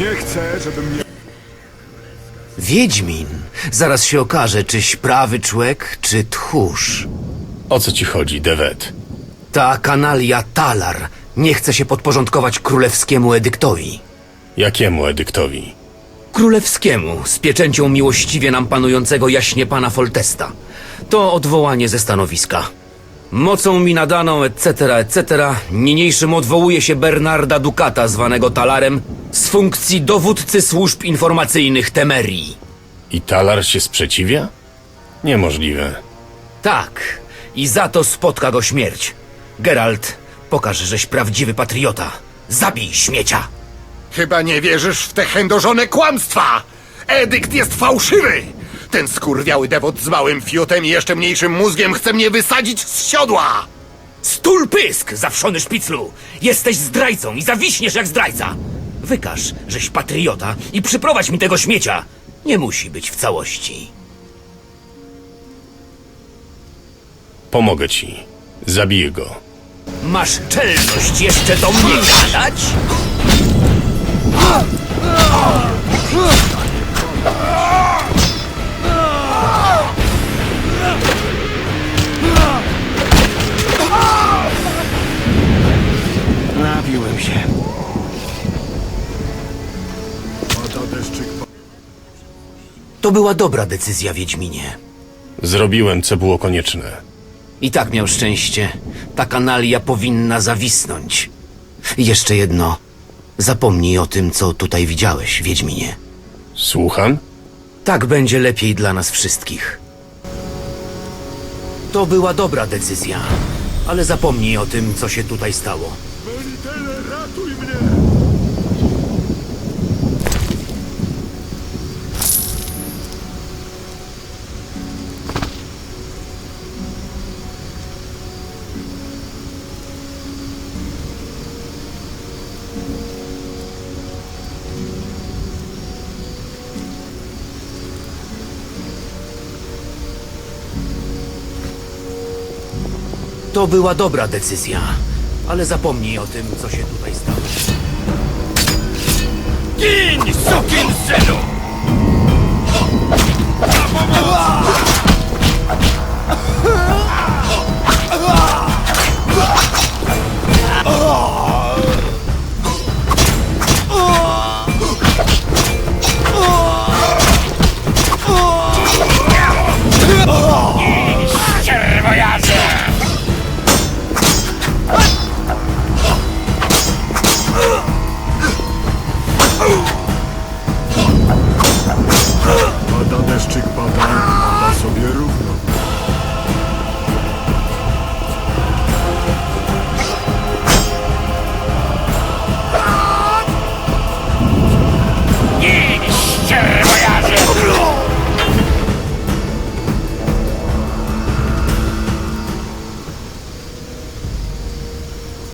Nie chcę, żeby mnie... Wiedźmin. Zaraz się okaże, czyś prawy człek, czy tchórz. O co ci chodzi, Devet? Ta kanalia Talar nie chce się podporządkować królewskiemu edyktowi. Jakiemu edyktowi? Królewskiemu, z pieczęcią miłościwie nam panującego jaśnie pana Foltesta. To odwołanie ze stanowiska. Mocą mi nadaną, etc., etc., niniejszym odwołuje się Bernarda Dukata, zwanego Talarem, z funkcji dowódcy służb informacyjnych Temerii. I Talar się sprzeciwia? Niemożliwe. Tak, i za to spotka go śmierć. Geralt, pokaż, żeś prawdziwy patriota. Zabij śmiecia! Chyba nie wierzysz w te chędożone kłamstwa! Edykt jest fałszywy! Ten skurwiały dewot z małym fiutem i jeszcze mniejszym mózgiem chce mnie wysadzić z siodła! Stul pysk, zawszony szpiclu! Jesteś zdrajcą i zawiśniesz jak zdrajca! Wykaż, żeś patriota i przyprowadź mi tego śmiecia! Nie musi być w całości. Pomogę ci. Zabiję go. Masz czelność jeszcze do mnie gadać? Pada deszczyk... To była dobra decyzja, Wiedźminie. Zrobiłem, co było konieczne. I tak miał szczęście. Ta kanalia powinna zawisnąć. I jeszcze jedno. Zapomnij o tym, co tutaj widziałeś, Wiedźminie. Słucham? Tak będzie lepiej dla nas wszystkich. To była dobra decyzja, ale zapomnij o tym, co się tutaj stało. Meritele, ratuj mnie! To była dobra decyzja, ale zapomnij o tym, co się tutaj stało. Gin, sukin!